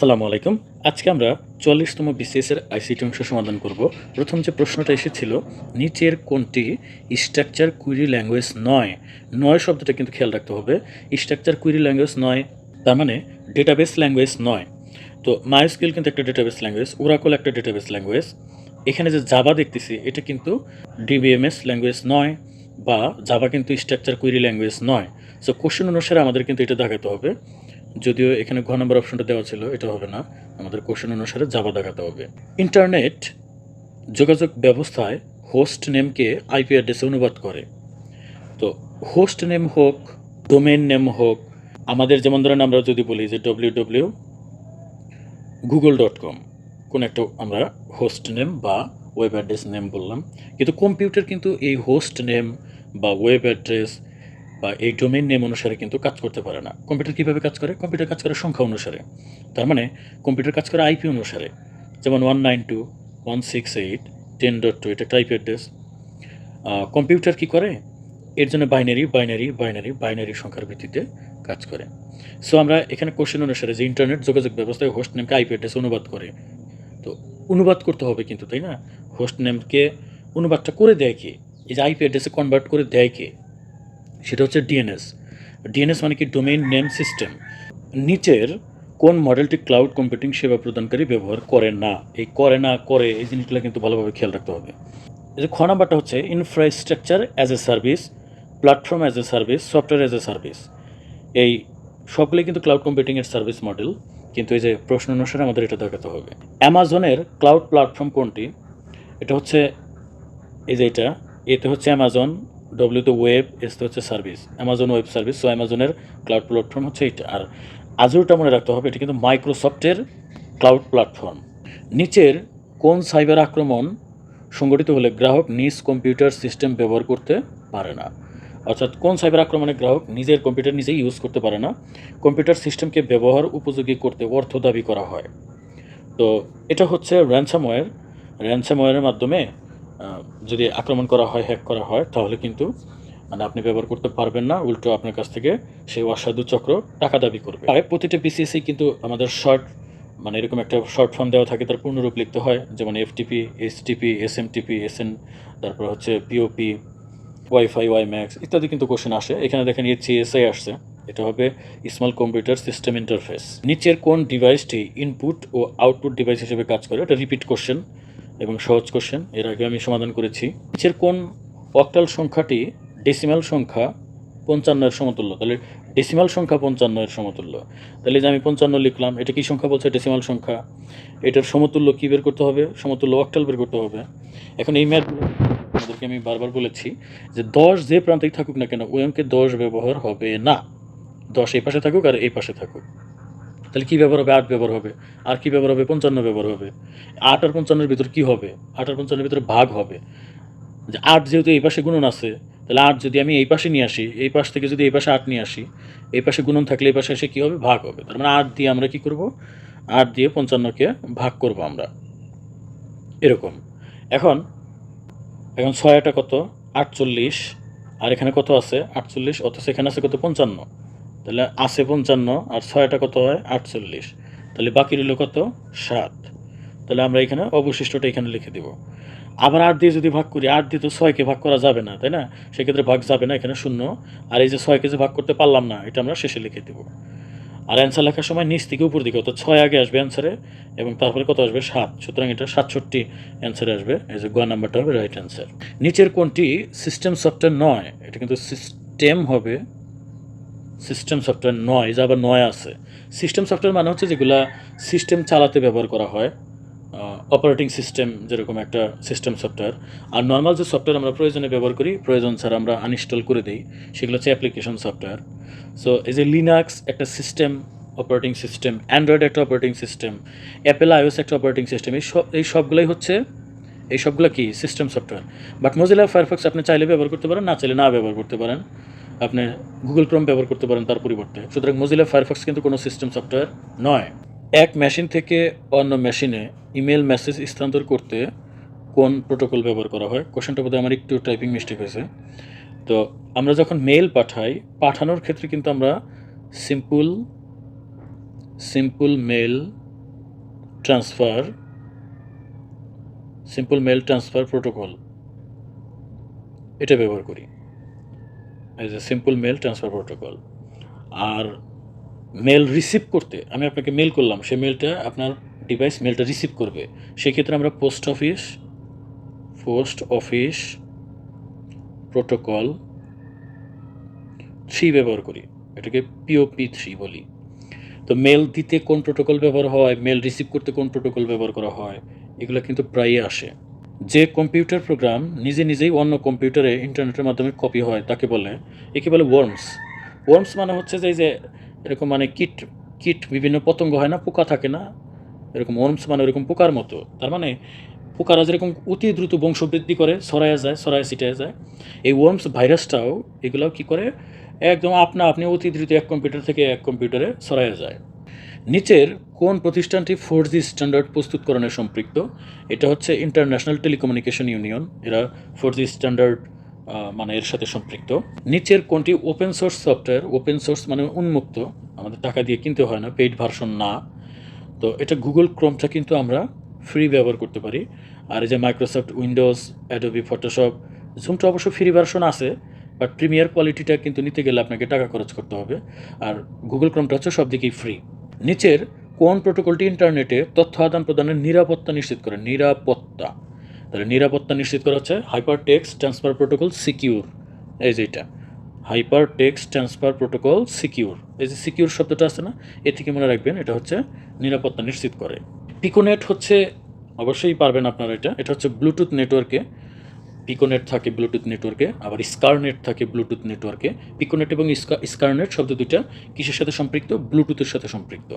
আসসালামু আলাইকুম। আজকে আমরা চল্লিশতম বিসিএস এর আইসিটি অংশ সমাধান করব। প্রথম যে প্রশ্নটা এসেছিল, নিচের কোনটি? স্ট্রাকচার কুইরি ল্যাঙ্গুয়েজ নয়। নয় শব্দটা কিন্তু খেয়াল রাখতে হবে। স্ট্রাকচার কুইরি ল্যাঙ্গুয়েজ নয়, তার মানে ডেটাবেস ল্যাঙ্গুয়েজ নয়। তো মাইস্কিল কিন্তু একটা ডেটাবেস ল্যাঙ্গুয়েজ ওরাকল একটা ডেটাবেস ল্যাঙ্গুয়েজ এখানে যে জাবা দেখতেছি, এটা কিন্তু ডিবিএমএস ল্যাঙ্গুয়েজ নয় বা জাবা কিন্তু স্ট্রাকচার কুইরি ল্যাঙ্গুয়েজ নয়। সো কোশ্চেন অনুসারে আমাদের কিন্তু এটা দেখাতে হবে। যদিও এখানে ঘ নম্বর অপশনটা দেওয়া ছিল, এটা হবে না। আমাদের কোশ্চেন অনুসারে জাভা দেখাতে হবে। ইন্টারনেট যোগাযোগ ব্যবস্থায় হোস্ট নেমকে আইপি অ্যাড্রেসে অনুবাদ করে। তো হোস্ট নেম হোক ডোমেন নেম হোক, আমাদের যেমন ধরেন আমরা যদি বলি যে W W Google dot com কোনো একটা আমরা হোস্ট নেম বা ওয়েব অ্যাড্রেস নেম বললাম। কিন্তু কম্পিউটার কিন্তু এই হোস্ট নেম বা ওয়েব অ্যাড্রেস বা এই ডোমেইন নেম অনুসারে কিন্তু কাজ করতে পারে না। কম্পিউটার কীভাবে কাজ করে? কম্পিউটার কাজ করে সংখ্যা অনুসারে। তার মানে কম্পিউটার কাজ করে আইপি অনুসারে। যেমন one nine two one six eight ten dot two এটা টাইপ অ্যাড্রেস কম্পিউটার কী করে? এর জন্য বাইনারি বাইনারি বাইনারি বাইনারি সংখ্যার ভিত্তিতে কাজ করে। সো আমরা এখানে কোশ্চেন অনুসারে যে ইন্টারনেট যোগাযোগ ব্যবস্থায় হোস্ট নেমকে আইপি অ্যাড্রেস অনুবাদ করে, তো অনুবাদ করতে হবে কিন্তু, তাই না? হোস্ট নেমকে অনুবাদটা করে দেয় কে? এই যে আইপি অ্যাড্রেসে কনভার্ট করে দেয় কে? সেটা হচ্ছে ডিএনএস ডিএনএস মানে কি? ডোমেইন নেম সিস্টেম নিচের কোন মডেলটি ক্লাউড কম্পিউটিং সেবা প্রদানকারী ব্যবহার করে না? এই করে না, করে, এই জিনিসগুলো কিন্তু ভালোভাবে খেয়াল রাখতে হবে। এই যে খ নাম্বারটা হচ্ছে infrastructure as a service platform as a service software as a service এই সবগুলোই কিন্তু ক্লাউড কম্পিউটিংয়ের সার্ভিস মডেল কিন্তু এই যে প্রশ্ন অনুসারে আমাদের এটা দেখাতে হবে। অ্যামাজনের ক্লাউড প্ল্যাটফর্ম কোনটি? এটা হচ্ছে, এই যে এটা, এতে হচ্ছে অ্যামাজন ডব্লিউতে ওয়েব এসতে হচ্ছে service Amazon web service so অ্যামাজনের ক্লাউড প্ল্যাটফর্ম হচ্ছে এইটা। আর আজুরটা মনে রাখতে হবে, এটা কিন্তু মাইক্রোসফটের ক্লাউড প্ল্যাটফর্ম নিচের কোন সাইবার আক্রমণ সংগঠিত হলে গ্রাহক নিজ কম্পিউটার সিস্টেম ব্যবহার করতে পারে না? অর্থাৎ কোন সাইবার আক্রমণে গ্রাহক নিজের কম্পিউটার নিজেই ইউজ করতে পারে না? কম্পিউটার সিস্টেমকে ব্যবহার উপযোগী করতে অর্থ দাবি করা হয়। তো এটা হচ্ছে র্যানসামওয়্যার র্যানসামওয়্যারের মাধ্যমে যদি আক্রমণ করা হয় হ্যাক করা হয়, তাহলে কিন্তু মানে আপনি ব্যবহার করতে পারবেন না, উল্টো আপনার কাছ থেকে সেই অসাধু চক্র টাকা দাবি করবে। আর প্রতিটা বিসিএসি কিন্তু আমাদের শর্ট মানে এরকম একটা শর্ট ফর্ম দেওয়া থাকে, তার পূর্ণরূপ লিখতে হয়, যেমন এফটিপি এসটিপি এস এন তারপর হচ্ছে পিওপি ওয়াইফাই ওয়াই ম্যাক্স ইত্যাদি কিন্তু কোশ্চেন আসে। এখানে দেখেন এইচসিএসআই আসছে, এটা হবে স্মল কম্পিউটার সিস্টেম ইন্টারফেস নিচের কোন ডিভাইসটি ইনপুট ও আউটপুট ডিভাইস হিসেবে কাজ করে, এটা রিপিট কোশ্চেন এবং সহজ কোশ্চেন এর আগে আমি সমাধান করেছি। নিচের কোন অক্টাল সংখ্যাটি ডেসিমাল সংখ্যা পঞ্চান্নের সমতুল্য? তাহলে ডেসিমাল সংখ্যা পঞ্চান্নের সমতুল্য। তাহলে যে আমি পঞ্চান্ন লিখলাম, এটা কি সংখ্যা বলছে? ডেসিমাল সংখ্যা। এটার সমতুল্য কী বের করতে হবে? সমতুল্য অক্টাল বের করতে হবে। এখন এই ম্যাথগুলো আমি বারবার বলেছি যে দশ যে প্রান্তেই থাকুক না কেন ওই অঙ্কে দশ ব্যবহার হবে না। দশ এই পাশে থাকুক আর এই পাশে থাকুক। তাহলে কী ব্যবহার হবে? আট ব্যবহার হবে। আর কী ব্যবহার হবে? পঞ্চান্ন ব্যবহার হবে। আট আর পঞ্চান্নের ভিতর কী হবে? আট আর পঞ্চান্নের ভিতরে ভাগ হবে। যে আট যেহেতু এই পাশে গুণন আছে, তাহলে আট যদি আমি এই পাশে নিয়ে আসি, এই পাশ থেকে যদি এই পাশে আট নিয়ে আসি, এই পাশে গুণন থাকলে এই পাশে এসে কী হবে? ভাগ হবে। তার মানে আট দিয়ে আমরা কী করব? আট দিয়ে পঞ্চান্নকে ভাগ করব আমরা। এরকম। এখন এখন ছয়টা কত? আটচল্লিশ। আর এখানে কত আছে? আটচল্লিশ। অথচ এখানে আছে কত? পঞ্চান্ন। তাহলে আছে পঞ্চান্ন, আর ছয়টা কত হয়? আটচল্লিশ। তাহলে বাকি রইল কত? সাত। তাহলে আমরা এখানে অবশিষ্টটা এখানে লিখে দিব। আবার আট দিয়ে যদি ভাগ করি, আট দিয়ে তো ছয়কে ভাগ করা যাবে না, তাই না? সেক্ষেত্রে ভাগ যাবে না, এখানে শূন্য। আর এই যে ছয়কে যে ভাগ করতে পারলাম না, এটা আমরা শেষে লিখে দেব। আর অ্যান্সার লেখার সময় নিচ থেকে উপর দিকে, অর্থাৎ ছয় আগে আসবে অ্যান্সারে এবং তারপরে কত আসবে? সাত। সুতরাং এটা সাতষট্টি অ্যান্সারে আসবে, এই যে গ নাম্বারটা হবে রাইট অ্যান্সার নিচের কোনটি? সিস্টেম সফটওয়্যার নয়। এটা কিন্তু সিস্টেম হবে সিস্টেম সফটওয়্যার নয়, যা আবার নয় আছে। সিস্টেম সফটওয়্যার মানে হচ্ছে যেগুলা সিস্টেম চালাতে ব্যবহার করা হয় অপারেটিং সিস্টেম যেরকম একটা সিস্টেম সফটওয়্যার আর নর্মাল যে সফটওয়্যার আমরা প্রয়োজনে ব্যবহার করি, প্রয়োজন ছাড়া আমরা আনইনস্টল করে দিই, সেগুলো হচ্ছে অ্যাপ্লিকেশন সফটওয়্যার সো এই যে লিনাক্স একটা সিস্টেম অপারেটিং সিস্টেম অ্যান্ড্রয়েড একটা অপারেটিং সিস্টেম অ্যাপেল আইওএস একটা অপারেটিং সিস্টেম এই সব এই সবগুলোই হচ্ছে, এই সবগুলো কি system software but Mozilla Firefox আপনি চাইলে ব্যবহার করতে পারেন, না চাইলে না ব্যবহার করতে পারেন। আপনি গুগল ক্রোম ব্যবহার করতে পারেন তার পরিবর্তে। সুতরাং মজিলা ফায়ারফক্স কিন্তু কোনো সিস্টেম সফটওয়্যার নয়। এক মেশিন থেকে অন্য মেশিনে ইমেল মেসেজ স্থানান্তর করতে কোন প্রোটোকল ব্যবহার করা হয়? কোশ্চেনটা বোধহয় আমার একটু টাইপিং মিস্টেক হয়েছে। তো আমরা যখন মেল পাঠাই, পাঠানোর ক্ষেত্রে কিন্তু আমরা simple simple mail transfer simple mail transfer protocol এটা ব্যবহার করি। As a simple mail transfer protocol R mail receive করতে আমি আপনাকে মেল করলাম সে মেলটা আপনার ডিভাইস মেলটা রিসিভ করবে। সেক্ষেত্রে আমরা post office post office protocol three ব্যবহার করি। এটাকে পিওপি থ্রি বলি। তো মেল দিতে কোন প্রোটোকল ব্যবহার হয় মেল রিসিভ করতে কোন প্রোটোকল ব্যবহার করা হয়, এগুলো কিন্তু প্রায়ই আসে। যে কম্পিউটার প্রোগ্রাম নিজে নিজেই অন্য কম্পিউটারে, ইন্টারনেটের মাধ্যমে কপি হয়, তাকে বলে, একে বলে ওয়ার্মস ওয়ার্মস মানে হচ্ছে যে যে, এরকম মানে কিট কিট বিভিন্ন পতঙ্গ হয় না, পোকা থাকে না, এরকম ওয়ার্মস মানে এরকম পোকার মতো। তার মানে পোকারা যেরকম অতি দ্রুত বংশবৃদ্ধি করে, ছড়াইয়া যায় ছড়ায় ছিটায় যায়, এই ওয়ার্মস ভাইরাসটাও এগুলাও কি করে, একদম আপনা আপনি অতি দ্রুত এক কম্পিউটার থেকে এক কম্পিউটারে ছড়াইয়া যায়। নিচের কোন প্রতিষ্ঠানটি ফোর জি স্ট্যান্ডার্ড প্রস্তুতকরণে সম্পৃক্ত? এটা হচ্ছে ইন্টারন্যাশনাল টেলিকমিউনিকেশন ইউনিয়ন। এরা ফোর জি স্ট্যান্ডার্ড মানে এর সাথে সম্পৃক্ত। নিচের কোনটি open source software open source মানে উন্মুক্ত? আমাদের টাকা দিয়ে কিনতে হয় না পেইড ভার্সন না। তো এটা গুগল ক্রোমটা কিন্তু আমরা ফ্রি ব্যবহার করতে পারি। আর এই যে মাইক্রোসফট উইন্ডোজ অ্যাডোবি ফটোশপ জুমটা অবশ্য ফ্রি ভার্সন আছে বাট প্রিমিয়ার কোয়ালিটিটা কিন্তু নিতে গেলে আপনাকে টাকা খরচ করতে হবে। আর গুগল ক্রোমটা হচ্ছে সব দিকেই ফ্রি নিচের কোন প্রোটোকলটি ইন্টারনেটে তথ্য আদান প্রদানের নিরাপত্তা নিশ্চিত করে? নিরাপত্তা। তাহলে নিরাপত্তা নিশ্চিত করা হচ্ছে hyper text transfer protocol secure এই যে এটা। Hyper text transfer protocol secure এই যে সিকিউর শব্দটা আছে না, এ থেকে মনে রাখবেন এটা হচ্ছে নিরাপত্তা নিশ্চিত করে। পিকোনেট হচ্ছে, অবশ্যই পারবেন আপনারা এটা। এটা হচ্ছে ব্লুটুথ নেটওয়ার্কে পিকোনেট থাকে ব্লুটুথ নেটওয়ার্কে আবার স্কারনেট থাকে ব্লুটুথ নেটওয়ার্কে পিকোনেট এবং স্কারনেট শব্দ দুটা কিসের সাথে সম্পৃক্ত? ব্লুটুথের সাথে সম্পৃক্ত।